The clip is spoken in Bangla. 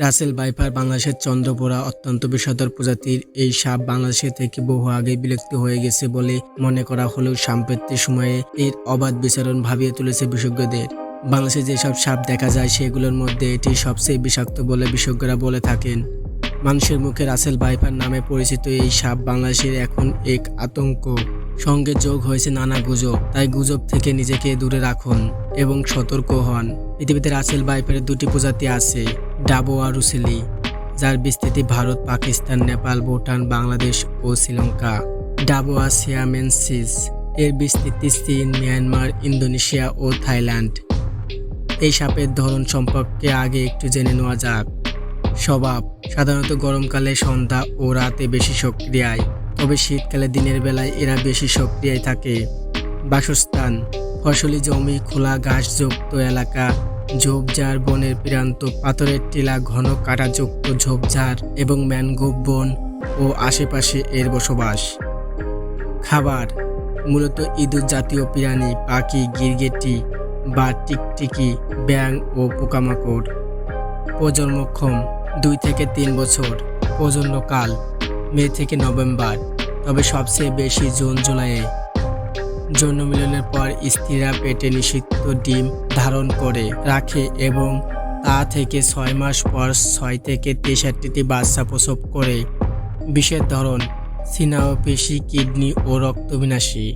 রাসেল বাইপার বাংলাদেশের চন্দ্রপোড়া অত্যন্ত বিষধর প্রজাতির এই সাপ বাংলাদেশে থেকে বহু আগে বিলুপ্ত হয়ে গেছে বলে মনে করা হলেও সাম্প্রতিক সময়ে এর অবাধ বিচরণ ভাবিয়ে তুলেছে বিশেষজ্ঞদের। বাংলাদেশে যেসব সাপ দেখা যায়, সেগুলোর মধ্যে এটি সবচেয়ে বিষাক্ত বলে বিশেষজ্ঞরা বলে থাকেন। মানুষের মুখে রাসেল বাইপার নামে পরিচিত এই সাপ বাংলাদেশের এখন এক আতঙ্ক। সঙ্গে যোগ হয়েছে নানা গুজব, তাই গুজব থেকে নিজেকে দূরে রাখুন এবং সতর্ক হন। পৃথিবীতে রাসেল বাইপারের দুটি প্রজাতি আছে, ডাবো আর রুসেলি, যার বিস্তৃতি ভারত, পাকিস্তান, নেপাল, ভুটান, বাংলাদেশ ও শ্রীলঙ্কা। ডাবোয়া সিয়ামেন্সিস, এর বিস্তৃতি চীন, মিয়ানমার, ইন্দোনেশিয়া ও থাইল্যান্ড। এই সাপের ধরন সম্পর্কে আগে একটু জেনে নেওয়া যাক। স্বভাব, সাধারণত গরমকালে সন্ধ্যা ও রাতে বেশি সক্রিয়ায় তবে শীতকালে দিনের বেলায় এরা বেশি সক্রিয় থাকে। বাসস্থান, ফসলি জমি, খোলা ঘাসযুক্ত এলাকা, ঝোপঝাড়, বনের প্রান্ত, পাথরের টিলা, ঘন কাঁটাযুক্ত ঝোপঝাড় এবং ম্যানগ্রোভ বন ও আশেপাশে এর বসবাস। খাবার, মূলত ইঁদুর জাতীয় প্রাণী, পাখি, গিরগেটি বা টিকটিকি ব্যাং ও পোকামাকড়। প্রজন্মক্ষম, দুই থেকে তিন বছর। প্রজন্মকাল, মে থেকে নভেম্বর। তবে সবচেয়ে বেশি জুন জুলাইয়ে যৌন মিলনের পর স্ত্রীরা পেটে নিষিদ্ধ ডিম ধারণ করে রাখে এবং তা থেকে ছয় মাস পর ছয় থেকে তেষট্টিটি বাচ্চা প্রসব করে, বিষের ধরন সিনাও পেশি কিডনি ও রক্তবিনাশী।